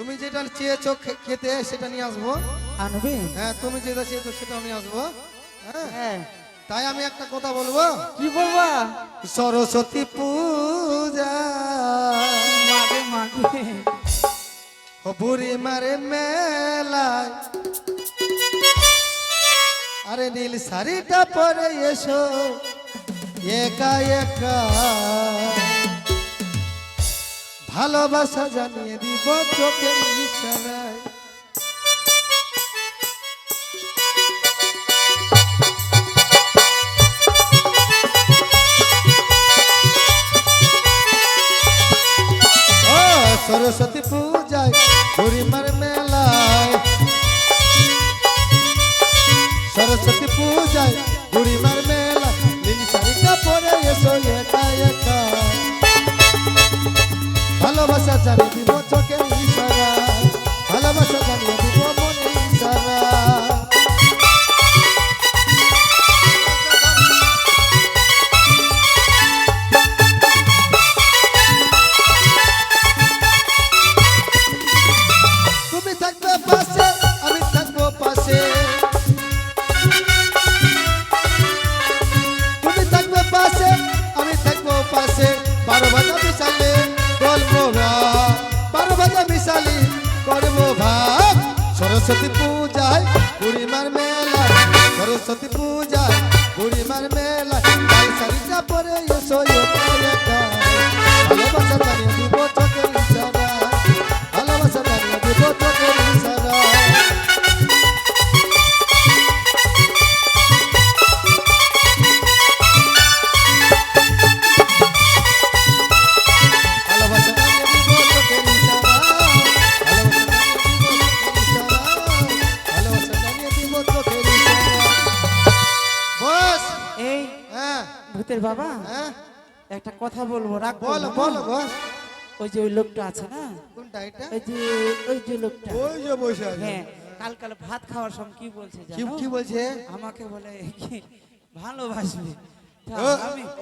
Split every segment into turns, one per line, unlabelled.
তুমি যেটা চেয়েছো খেতে সেটা নিয়ে আসব।
আনবে?
হ্যাঁ তুমি যেটা চেয়েছো সেটা নিয়ে আসব। হ্যাঁ?
হ্যাঁ।
তাই আমি একটা কথা বলব।
কি বলবা?
সরস্বতী পূজা।
মাগে মাগে
বুড়ি মারে মেলায়। আরে নীল শাড়িটা পরে এসো। একা একা। ভালোবাসা জানিয়ে দিব চোখের ইশারায় সরস্বতী পূজায় ভালোবাসা জানিয়ে দিব চোখের সরস্বতী পূজায় বুড়িমার মেলা সরস্বতী পূজায় বুড়িমার মেলা লাল শাড়িটা পরে এসো।
একটা কথা বলব রাখ
বলো বলো বস।
ওই যে ওই লোকটা আছে না?
কোনটা এটা?
ওই যে ওই যে লোকটা।
ওই যে বসে আছে।
হ্যাঁ কাল কাল ভাত খাওয়ার সময় কি বলছে
কি
জানো?
কি বলছে?
আমাকে বলে কি ভালোবাসবে।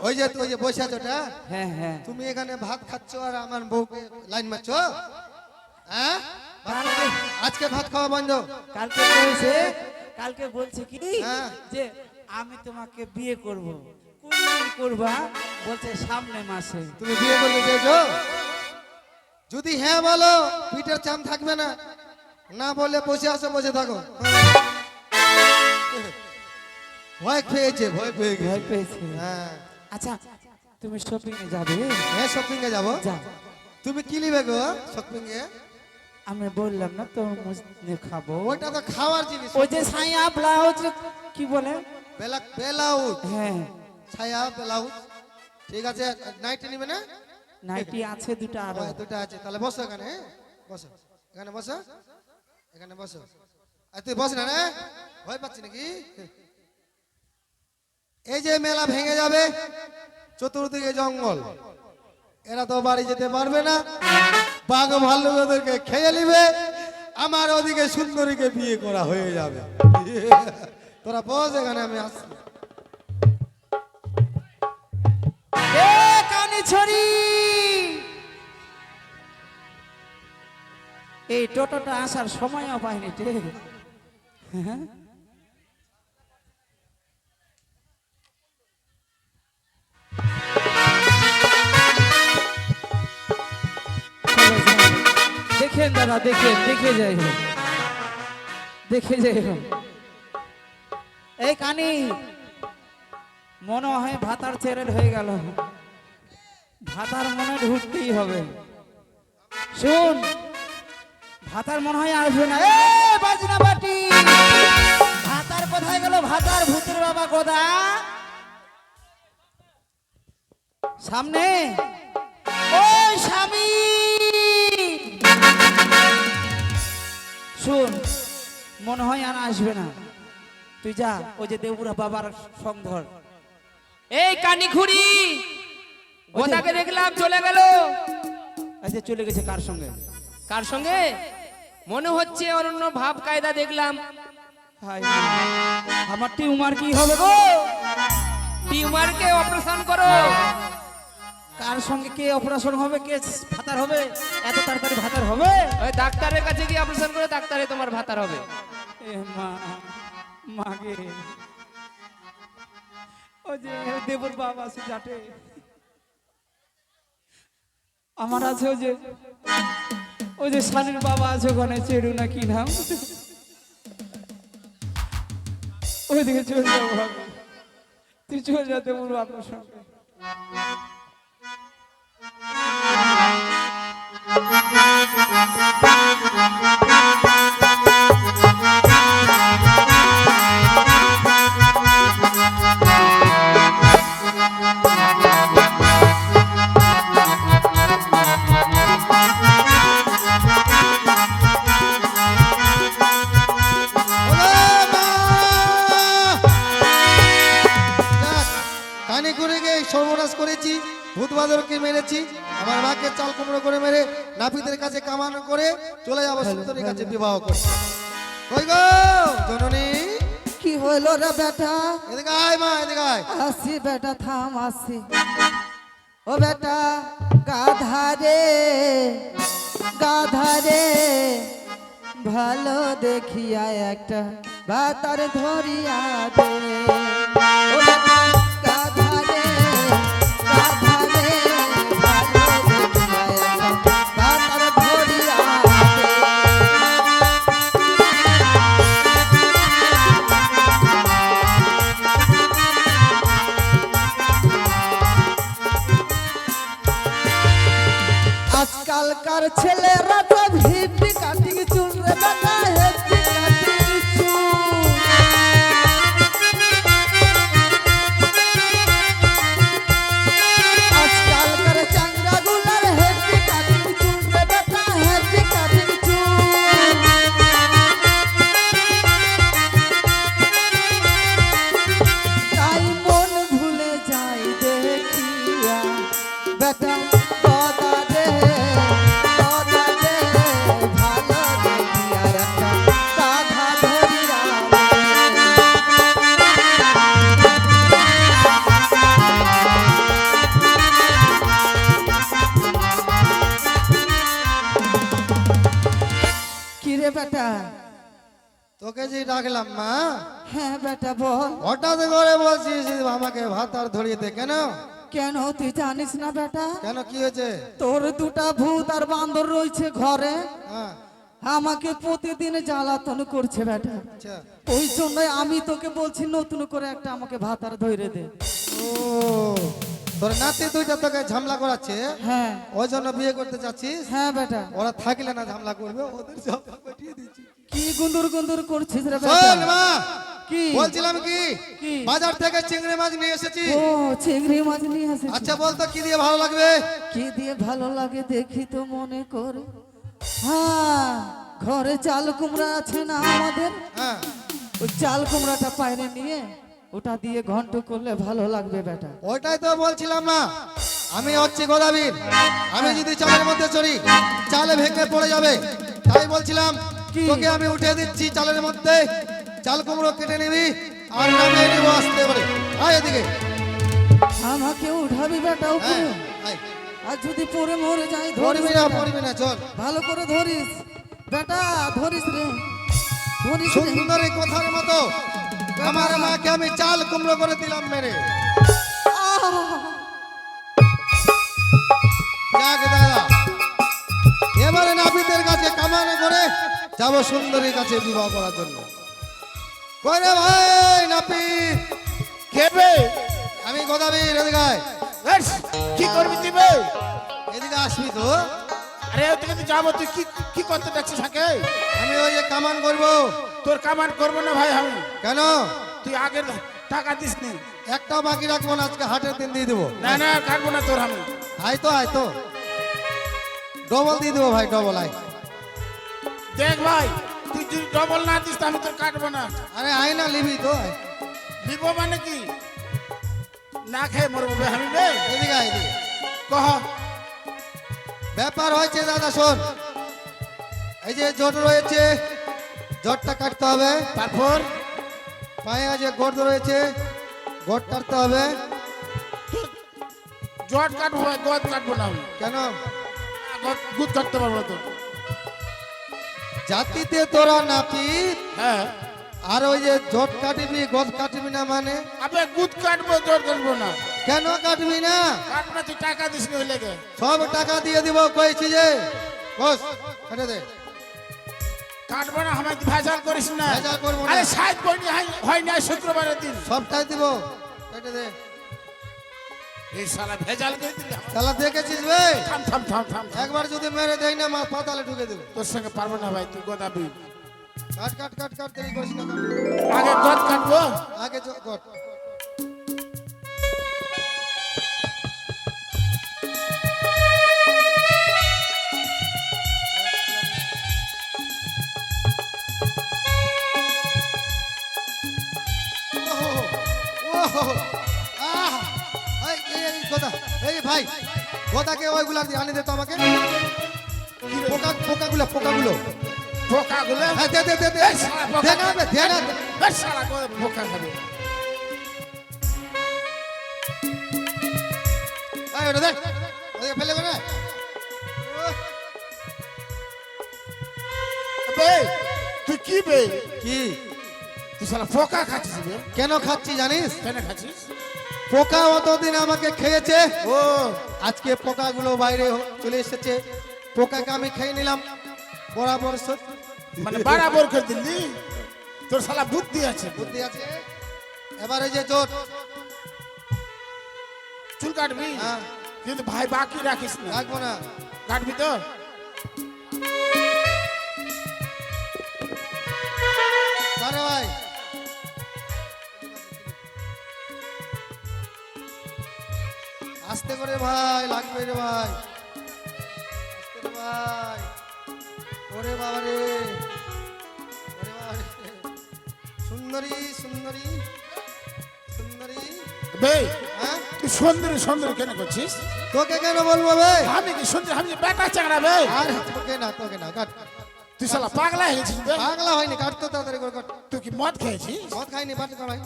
ওই যে ওই যে বসে আছো ওটা?
হ্যাঁ হ্যাঁ।
তুমি এখানে ভাত খাচ্ছ আর আমার বউকে লাইন মারছো? হ্যাঁ? আজকে ভাত খাওয়া বন্ধ।
কালকে বলছে কালকে বলছে কি?
হ্যাঁ।
যে আমি তোমাকে বিয়ে করব। করবা বলছে সামনে মাসে।
তুমি বিয়ে করতে চেয়েছো? যদি হ্যাঁ বলো পিঠের চাম থাকবে না। না বলে বসে আসো বসে থাকো। ভয় পেয়েছে ভয় পেয়ে
ভয় পেয়েছে।
হ্যাঁ।
আচ্ছা তুমি শপিং এ যাবে?
হ্যাঁ শপিং এ যাব তুমি কি নিবে গো শপিং এ
আমি বললাম না তরমুজ খাব।
ওইটা তো খাওয়ার জিনিস।
ওই যে ছায়া ব্লাউজ কি বলে?
বেলা বেলাউজ।
হ্যাঁ।
ছায়া ব্লাউজ। ঠিক আছে নাইটি নিবে না?
নাইটি আছে দুটো
আরও। দুটো আছে। তাহলে বসো এখানে হ্যাঁ? বসো। এখানে বসো। এখানে বসো। আর তুই বস না রে। ভয় পাচ্ছি নাকি? এই যে মেলা ভেঙে যাবে চতুর্দিকে জঙ্গল। এরা তো বাড়ি যেতে পারবে না। বাঘ ভাল্লুক ওদেরকে খেয়ে নিবে। আমার ওদিকে সুন্দরীকে বিয়ে করা হয়ে যাবে। তোরা বস এখানে আমি আসছি।
ছড়ি এই টোটোটা আসার সময়ও পাইনি? দেখেন দাদা, দেখেন, দেখে যাই হোক। দেখে যাই হোক। এই কানি, মনে হয় ভাতার ছেড়েল হয়ে গেল ভাতার মনে ঢুকতেই হবে। শুন, ভাতার মনে হয় আসবে না। এ, বাজনা বাটি ভাতার কোথায় গেল? ভাতার ভূতের বাবা কোথা সামনে। ওই স্বামী। শুন, মনে হয় আর আসবে না। তুই যা, ওই যে দেবুরা বাবার সংধর
এই কানিখুড়ি ওটাকে দেখলাম চলে গেল।
যে চলে গেছে কার সঙ্গে?
কার সঙ্গে? মনে হচ্ছে অনন্য ভাব কায়দা দেখলাম।
আমার টিউমার কি হবে গো?
টিউমারকে অপারেশন করো।
কার সঙ্গে কে অপারেশন হবে? কে ভাতার হবে? এত তাড়াতাড়ি ভাতার হবে?
ওই ডাক্তারের কাছে গিয়ে অপারেশন করে ডাক্তারে তোমার ভাতার হবে।
এ মা মাগে ও যে দেবর বাবা জাটে। আমার আছে ওই যে ওই যে সানির বাবা আছে ওখানে, চেরু না কি নাম? ওইদিকে চলে যাব তুই চলে যাতে বলব আপনার সঙ্গে।
ওরে কাছে বিবাহ করে কই গো জননী?
কি হইল রে বেটা?
এদিকে আয় মা এদিকে আয়।
আসি বেটা থাম আসি। ও বেটা গাধা রে গাধা রে ভালো দেখিয়া একটা বাতার ধরিয়া দে। ও বেটা ছেলেরা কিরে বেটা?
তোকে যে ডাকলাম মা
হ্যাঁ বেটা বল।
হঠাৎ করে বলছিস আমাকে ভাত আর ধরিয়ে দে কেন?
কেন তুই জানিস না বেটা?
কেন কি হয়েছে?
তোর দুটা ভূত আর বান্দর রয়েছে ঘরে।
হ্যাঁ।
আমাকে প্রতিদিন জ্বালাতন করছে বেটা।
আচ্ছা।
ওই জন্য আমি তোকে বলছি নতুন করে একটা আমাকে ভাতার ধরে দে।
ও। তোর নাতি দুইটা তোকে ঝামলা করাচ্ছে
হ্যাঁ।
ওই জন্য বিয়ে করতে চাচ্ছিস?
হ্যাঁ বেটা।
ওরা থাকলে না ঝামলা করবে ওদের সব পাঠিয়ে দিচ্ছি।
কি গুন্দুর গুন্দুর করছিস রে বেটা?
মা
কি?
বলছিলাম কি? বাজার থেকে চিংড়ি মাছ নিয়ে এসেছি।
ও চিংড়ি মাছ নিয়ে আসিস
আচ্ছা বলতো কি দিয়ে ভালো লাগবে?
কি দিয়ে ভালো লাগে দেখি তো মনে করে। হ্যাঁ ঘরে চাল কুমড়া আছে না আমাদের?
হ্যাঁ।
ওই চাল কুমড়াটা পায়রে নিয়ে ওটা দিয়ে ঘন্ট করলে ভালো লাগবে বেটা।
ওইটাই তো বলছিলাম না। আমি হচ্ছে গোদাবীর আমি যদি চালের মধ্যে চড়ি চালে ভেঙে পড়ে যাবে। তাই বলছিলাম
কি?
তোকে আমি উঠে দিচ্ছি চালের মধ্যে। চাল কুমড়ো কেটে নিবি আর নামিয়ে নিব আসতে পারে আয় এদিকে।
আমাকে উঠাবি বেটা
হ্যাঁ
আর যদি পরে মরে যাই
ধরবি না। পড়বি না চল।
ভালো করে ধরিস। বেটা ধরিস রে। ধরিস রে।
সুন্দর কথার মতো আমার মাকে আমি চাল কুমড়ো করে দিলাম মেরে! যাক দাদা এবারে নাপিতের কাছে কামানো করে যাব সুন্দরীর কাছে বিবাহ করার জন্য ভাই নাপিত
খেবে
আমি গোদাবীর আয়।
কি করবি তুই?
এদিকে আসবি তো
আরে ওদিকে তো যাব তুই কি কি করতে ডাকছিস হাকে
আমি ওই যে কামান করব
তোর কামান করব না ভাই আমি।
কেন?
তুই আগের টাকা দিস নি
একটা বাকি রাখব না আজকে হাটের দিন দিয়ে দেবো।
না না কাটবো না তোর আমি।
আয় তো আয় তো। ডবল দিয়ে দেবো ভাই ডবল আয়।
দেখ ভাই তুই যদি ডবল না দিস আমি তোর কাটবো না।
আরে আয় না লিবি তো।
দিব মানে কি? না খেয়ে মরবো আমি বে
এদিকে আয় এদিকে।
কহ।
ব্যাপার হয়েছে দাদা শোন। এই যে জট রয়েছে জটটা কাটতে হবে।
তারপর?
পায়ে যে গর্দ রয়েছে গড় কাটতে হবে।
জট কাটবো গদ কাটবো না আমি।
কেন?
গদ কাটতে পারব না তো।
জাতিতে তোরা নাপিত
হ্যাঁ।
আর ওই যে জট কাটবি গদ কাটবি না মানে?
আবে গুদ কাটবো জট কাটবো না।
কেন কাটবি না?
কাটবো তুই টাকা দিস না ওই লেগে।
সব টাকা দিয়ে দিব কইছি যে বস কেটে দে।
কাটবো না আমাকে ভেজাল করিস না।
ভেজাল করব না।
আরে সাত পয়েন্ট হয় না শুক্রবারের দিন।
সবটাই দিব। কেটে দে।
এই শালা ভেজাল করে দিলি।
তাহলে দেখেছিস বে?
থাম থাম থাম থাম।
একবার যদি মেরে দেই না মা পাতালে ঢুকে দেবো।
তোর সঙ্গে পারব না ভাই তুই গদাবি
কাট কাট কাট কাট দেরি করিস না
আগে গদ কাটবো।
আগে চ- গোদা, এই ভাই গোদাকে ওইগুলা আনি দে তো আমাকে। পোকা পোকাগুলো পোকাগুলো।
পোকাগুলো?
হ্যাঁ দে দে দে দে। দে না দে না।
শালা পোকা খাবে?
এই, ওটা দে। ওদিকে ফেলে দে না। ওহ,
বে তুই কি বে?
কি?
তুই শালা পোকা খাচ্ছিস বে
কেন খাচ্ছি জানিস?
কেন খাচ্ছিস?
পোকা অতদিন আমাকে খেয়েছে।
ও।
আজকে পোকাগুলো বাইরে চলে এসেছে। পোকাকে আমি খেয়ে নিলাম। বরাবর
মানে বাড়াবর করে দিলি? তোর শালা বুদ্ধি আছে।
বুদ্ধি আছে? এবারে যে জোট
চুল কাটবি?
হ্যাঁ।
কিন্তু ভাই বাকি রাখিস না।
রাখব না।
কাটবি তো?
আস্তে করে ভাই লাগবে রে ভাই। আস্তে রে ভাই। ওরে বাবা রে ওরে বাবা রে সুন্দরী সুন্দরী সুন্দরী।
বে
হ্যাঁ?
তুই সুন্দরী সুন্দরী কেন করছিস?
তোকে কেন বলব বে
আমি কি সুন্দর আমি বেটা চাকরা বে
আর তোকে না তোকে না কাট।
তুই শালা পাগলা বে
পাগলা হয়নি কাট তো তাড়াতাড়ি করে কাট।
তুই কি মদ খেয়েছিস?
মদ খাইনি বাট কর ভাই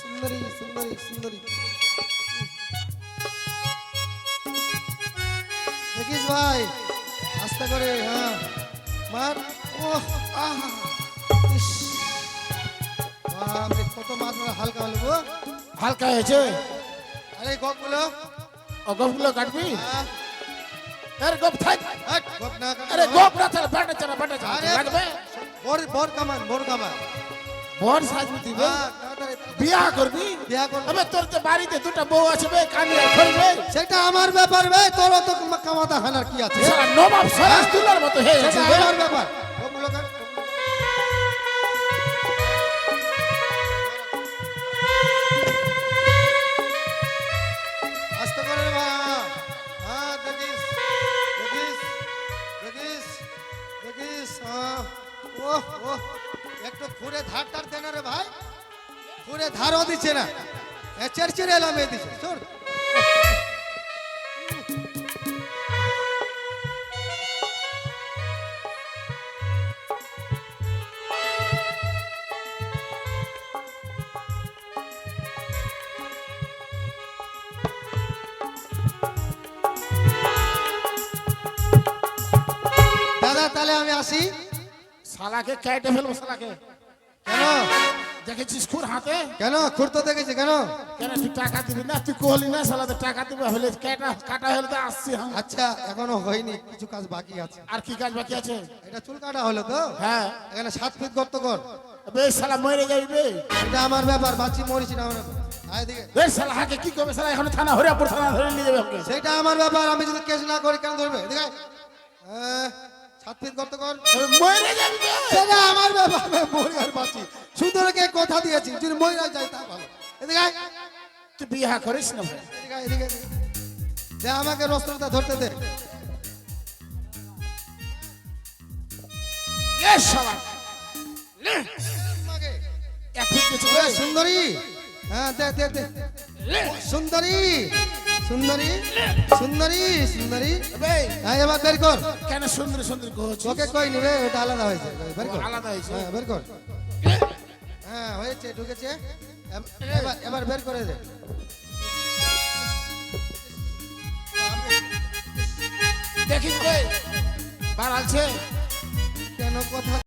সুন্দরী সুন্দরী সুন্দরী। দেখিস ভাই? আস্তে করে হ্যাঁ। মার। ও আহা। কত মাছ মারা হালকা হলো গো।
হালকা হয়েছে?
আরে গপগুলো।
ও গপগুলো কাটবি?
হ্যাঁ,
আরে গপ থাক।
গপ না।
আরে গপ না বেটা চারা বেটা চারা
আরে
লাগবে?
বর বর কামান বর কামান।
বর সাজবি তুই
হ্যাঁ,
বিয়া করবি?
বিয়া করব।
আবে তোর তো বাড়িতে দুটো বউ আছে বে করবে
সেটা আমার ব্যাপার বে তোর তো কামাতা হানার কি আছে?
নবাব সরাস তুলার মতো হয়ে
সেটা আমার ব্যাপার। হ্যাঁ হ্যাঁ একটু ঘুরে ধার টার দে না রে ভাই। ঘুরে ধারও দিচ্ছে না চেরচেরে এলাম এ দিচ্ছে শোন দাদা তাহলে আমি আসি
শালাকে কেটে ফেলব শালাকে
কেন
দেখেছিস খুর হাতে?
কেন? খুঁড়তে দেখেছি কেন?
কেন তুই টাকা দিবি না? তুই কহলি না শালাতে টাকা দিবে? হলে কেটা কাটা হলে তো আসছি হ্যাঁ।
আচ্ছা এখনও হয়নি কিছু কাজ বাকি আছে।
আর কি কাজ বাকি আছে?
এটা চুল কাটা হলো তো?
হ্যাঁ।
এখানে সাত ফিট গর্ত কর।
বেশ শালা মরে যাবি বে।
এটা আমার ব্যাপার বাচ্চি মরিছি না আমার
কি করবে শালা? এখন থানা হরিয়াপুর থানা ধরে নিয়ে যাবে
সেটা আমার ব্যাপার আমি যদি কেস না করি কেন ধরবে। হ্যাঁ, সাত ফিট গর্ত কর।
মরে যাবি
সেটা আমার ব্যাপার মরি আর বাঁচি সুন্দরকে কথা দিয়েছি যদি মহিলা যাই তা ভালো এদিকে
তুই বিয়া করিস না ভাই।
এদিকে। দে আমাকে রস্ত্রটা ধরতে দে। সুন্দরী। হ্যাঁ দে দে দে। সুন্দরী। সুন্দরী। সুন্দরী সুন্দরী। হ্যাঁ এবার বের কর।
কেন সুন্দর সুন্দর?
ওকে কই নিবে ওটা আলাদা হয়েছে। বের কর।
আলাদা হয়েছে।
হ্যাঁ বের কর। হ্যাঁ হয়েছে ঢুকেছে। এবার এবার বের করে দে।
দেখি ভাই
কেন কথা